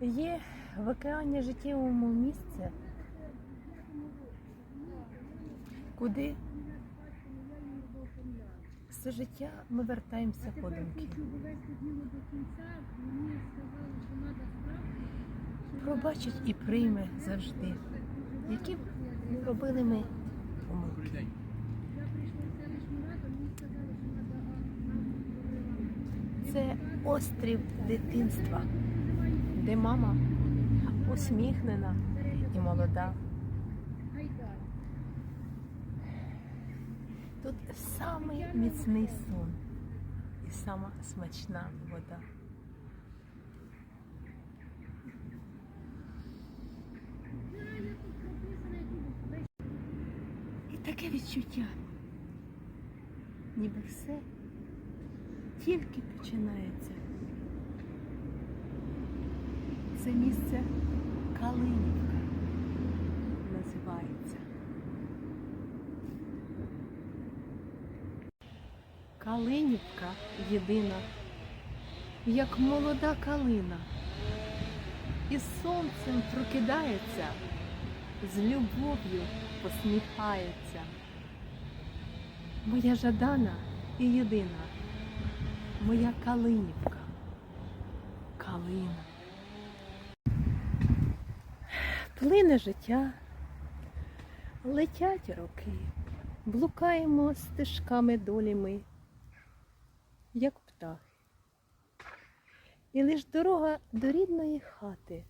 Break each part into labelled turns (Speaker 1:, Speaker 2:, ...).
Speaker 1: Є в океані життєвому місце, куди все життя ми вертаємося подумки. Пробачить і прийме завжди, які б не робили ми помилки. Це острів дитинства, де мама усміхнена і молода. Тут самий міцний сон і сама смачна вода. І таке відчуття, ніби все тільки починається. Це місце Калинівка називається. Калинівка єдина, як молода калина, і сонцем прокидається, з любов'ю посміхається. Моя жадана і єдина, моя калинівка, калина. Плине життя, летять роки, блукаємо стежками долі ми, як птахи. І лиш дорога до рідної хати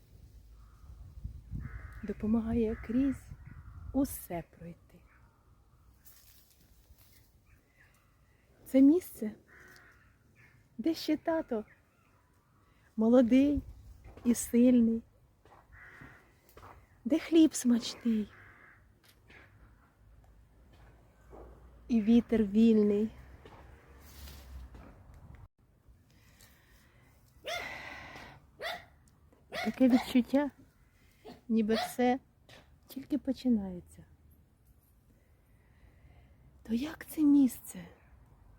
Speaker 1: допомагає крізь усе пройти. Це місце, де ще тато молодий і сильний, де хліб смачний і вітер вільний. Таке відчуття, ніби все тільки починається. То як це місце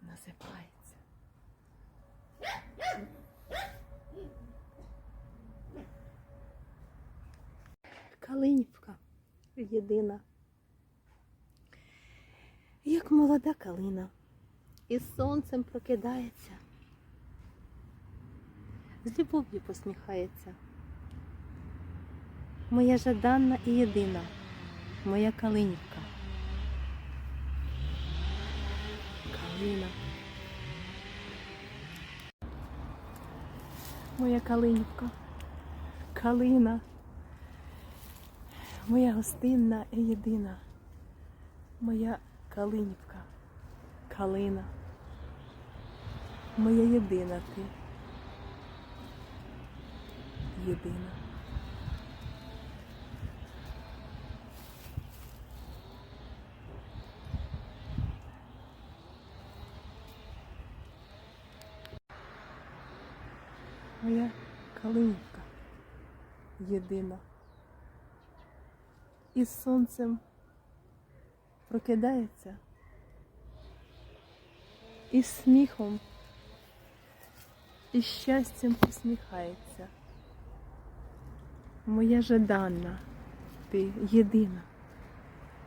Speaker 1: називається? Калинівка єдина. Як молода калина, і сонцем прокидається, з любов'ю посміхається. Моя жаданна і єдина, моя калинівка. Калина. Моя калинівка. Калина. Моя гостинна і єдина. Моя калинівка. Калина. Моя єдина ти. Єдина. Моя калинівка єдина. І з сонцем прокидається, і сміхом, і щастям посміхається. Моя жаданна, ти єдина,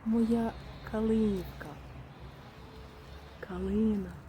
Speaker 1: моя калинівка, калина.